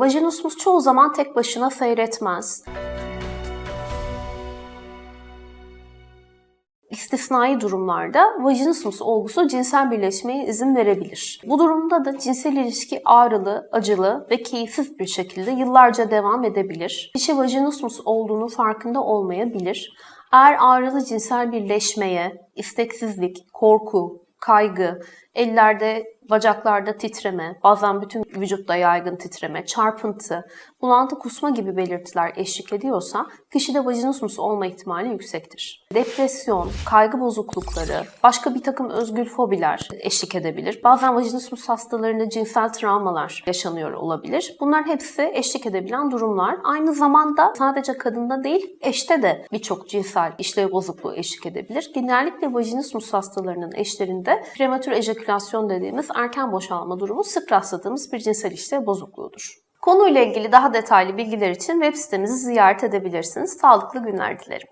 Vajinismus çoğu zaman tek başına seyretmez. İstisnai durumlarda vajinismus olgusu cinsel birleşmeye izin verebilir. Bu durumda da cinsel ilişki ağrılı, acılı ve keyifsiz bir şekilde yıllarca devam edebilir. Kişi vajinismus olduğunu farkında olmayabilir. Eğer ağrılı cinsel birleşmeye, isteksizlik, korku, kaygı, ellerde, bacaklarda titreme, bazen bütün vücutta yaygın titreme, çarpıntı, bulantı, kusma gibi belirtiler eşlik ediyorsa kişide vajinismus olma ihtimali yüksektir. Depresyon, kaygı bozuklukları, başka bir takım özgül fobiler eşlik edebilir. Bazen vajinismus hastalarında cinsel travmalar yaşanıyor olabilir. Bunlar hepsi eşlik edebilen durumlar. Aynı zamanda sadece kadında değil, eşte de birçok cinsel işlev bozukluğu eşlik edebilir. Genellikle vajinismus hastalarının eşlerinde prematür ejekülasyon dediğimiz erken boşalma durumu sık rastladığımız bir cinsel işlev bozukluğudur. Konuyla ilgili daha detaylı bilgiler için web sitemizi ziyaret edebilirsiniz. Sağlıklı günler dilerim.